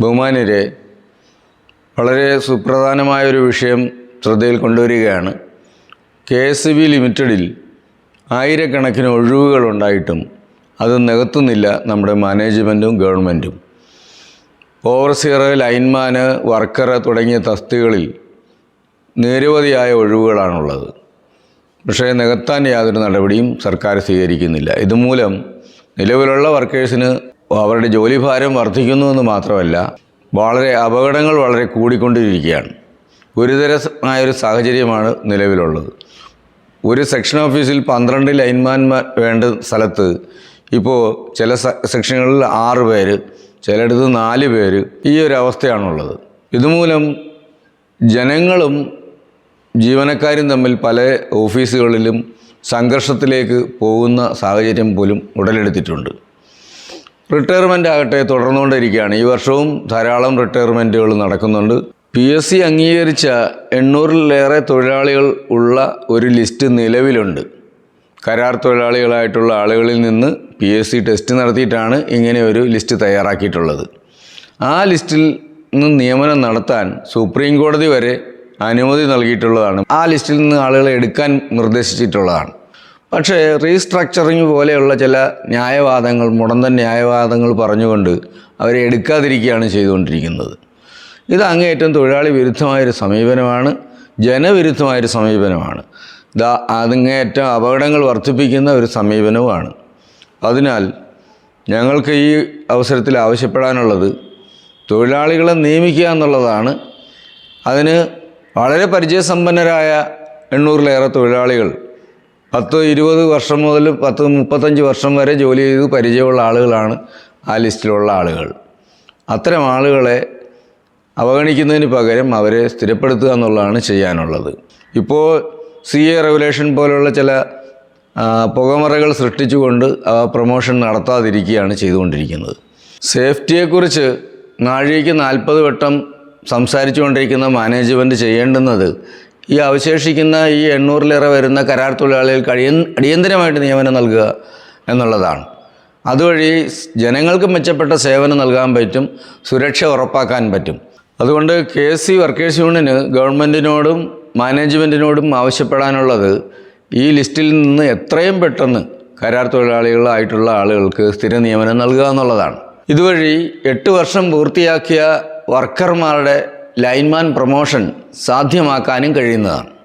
ബഹുമാന്യരെ വളരെ സുപ്രധാനമായ ഒരു വിഷയം ശ്രദ്ധയിൽ കൊണ്ടുവരികയാണ്. കെ എസ് ബി ലിമിറ്റഡിൽ ആയിരക്കണക്കിന് ഒഴിവുകളുണ്ടായിട്ടും അത് നികത്തുന്നില്ല നമ്മുടെ മാനേജ്മെന്റും ഗവൺമെന്റും ഓവർസിയർ ലൈൻമാന് വർക്കർ തുടങ്ങിയ തസ്തികളിൽ നിരവധിയായ ഒഴിവുകളാണുള്ളത്. പക്ഷേ നികത്താൻ യാതൊരു നടപടിയും സർക്കാർ സ്വീകരിക്കുന്നില്ല. ഇതുമൂലം നിലവിലുള്ള വർക്കേഴ്സിന് അവരുടെ ജോലിഭാരം വർദ്ധിക്കുന്നു എന്ന് മാത്രമല്ല വളരെ അപകടങ്ങൾ വളരെ കൂടിക്കൊണ്ടിരിക്കുകയാണ്. ഗുരുതരമായൊരു സാഹചര്യമാണ് നിലവിലുള്ളത്. ഒരു സെക്ഷൻ ഓഫീസിൽ പന്ത്രണ്ട് ലൈൻമാൻമാർ വേണ്ട സ്ഥലത്ത് ഇപ്പോൾ ചില സെക്ഷനുകളിൽ ആറ് പേര് ചിലയിടത്ത് നാല് പേര് ഈ ഒരു അവസ്ഥയാണുള്ളത്. ഇതുമൂലം ജനങ്ങളും ജീവനക്കാരും തമ്മിൽ പല ഓഫീസുകളിലും സംഘർഷത്തിലേക്ക് പോകുന്ന സാഹചര്യം പോലും ഉടലെടുത്തിട്ടുണ്ട്. റിട്ടയർമെന്റ് ആകട്ടെ തുടർന്നുകൊണ്ടിരിക്കുകയാണ്. ഈ വർഷവും ധാരാളം റിട്ടയർമെന്റുകൾ നടക്കുന്നുണ്ട്. പി എസ് സി അംഗീകരിച്ച എണ്ണൂറിലേറെ തൊഴിലാളികൾ ഉള്ള ഒരു ലിസ്റ്റ് നിലവിലുണ്ട്. കരാർ തൊഴിലാളികളായിട്ടുള്ള ആളുകളിൽ നിന്ന് പി എസ് സി ടെസ്റ്റ് നടത്തിയിട്ടാണ് ഇങ്ങനെ ഒരു ലിസ്റ്റ് തയ്യാറാക്കിയിട്ടുള്ളത്. ആ ലിസ്റ്റിൽ നിന്ന് നിയമനം നടത്താൻ സുപ്രീം കോടതി വരെ അനുമതി നൽകിയിട്ടുള്ളതാണ്. ആ ലിസ്റ്റിൽ നിന്ന് ആളുകളെ എടുക്കാൻ നിർദ്ദേശിച്ചിട്ടുള്ളതാണ്. പക്ഷേ റീസ്ട്രക്ചറിങ് പോലെയുള്ള ചില ന്യായവാദങ്ങൾ മുടന്തൻ ന്യായവാദങ്ങൾ പറഞ്ഞുകൊണ്ട് അവരെ എടുക്കാതിരിക്കുകയാണ് ചെയ്തുകൊണ്ടിരിക്കുന്നത്. ഇത് അങ്ങേയറ്റം തൊഴിലാളി വിരുദ്ധമായൊരു സമീപനമാണ് ജനവിരുദ്ധമായൊരു സമീപനമാണ്. ഇതാ അങ്ങേയറ്റം അപകടങ്ങൾ വർദ്ധിപ്പിക്കുന്ന ഒരു സമീപനവുമാണ്. അതിനാൽ ഞങ്ങൾക്ക് ഈ അവസരത്തിൽ ആവശ്യപ്പെടാനുള്ളത് തൊഴിലാളികളെ നിയമിക്കുക എന്നുള്ളതാണ്. അതിന് വളരെ പരിചയസമ്പന്നരായ എണ്ണൂറിലേറെ തൊഴിലാളികൾ പത്ത് ഇരുപത് വർഷം മുതൽ പത്ത് മുപ്പത്തഞ്ച് വർഷം വരെ ജോലി ചെയ്ത് പരിചയമുള്ള ആളുകളാണ് ആ ലിസ്റ്റിലുള്ള ആളുകൾ. അത്തരം ആളുകളെ അവഗണിക്കുന്നതിന് പകരം അവരെ സ്ഥിരപ്പെടുത്തുക എന്നുള്ളതാണ് ചെയ്യാനുള്ളത്. ഇപ്പോൾ സി എ റെഗുലേഷൻ പോലുള്ള ചില പുകമറകൾ സൃഷ്ടിച്ചുകൊണ്ട് പ്രൊമോഷൻ നടത്താതിരിക്കുകയാണ് ചെയ്തുകൊണ്ടിരിക്കുന്നത്. സേഫ്റ്റിയെക്കുറിച്ച് നാഴികയ്ക്ക് നാൽപ്പത് വട്ടം സംസാരിച്ചുകൊണ്ടിരിക്കുന്ന മാനേജ്മെന്റ് ചെയ്യേണ്ടുന്നത് ഈ അവശേഷിക്കുന്ന ഈ എണ്ണൂറിലേറെ വരുന്ന കരാർ തൊഴിലാളികൾക്ക് അടിയ അടിയന്തരമായിട്ട് നിയമനം നൽകുക എന്നുള്ളതാണ്. അതുവഴി ജനങ്ങൾക്ക് മെച്ചപ്പെട്ട സേവനം നൽകാൻ പറ്റും സുരക്ഷ ഉറപ്പാക്കാൻ പറ്റും. അതുകൊണ്ട് കെ എസ് സി വർക്കേഴ്സ് യൂണിയന് ഗവൺമെന്റിനോടും മാനേജ്മെന്റിനോടും ആവശ്യപ്പെടാനുള്ളത് ഈ ലിസ്റ്റിൽ നിന്ന് എത്രയും പെട്ടെന്ന് കരാർ തൊഴിലാളികളായിട്ടുള്ള ആളുകൾക്ക് സ്ഥിര നിയമനം നൽകുക എന്നുള്ളതാണ്. ഇതുവഴി എട്ട് വർഷം പൂർത്തിയാക്കിയ വർക്കർമാരുടെ ലൈൻമാൻ പ്രൊമോഷൻ സാധ്യമാക്കാനും കഴിയുന്നതാണ്.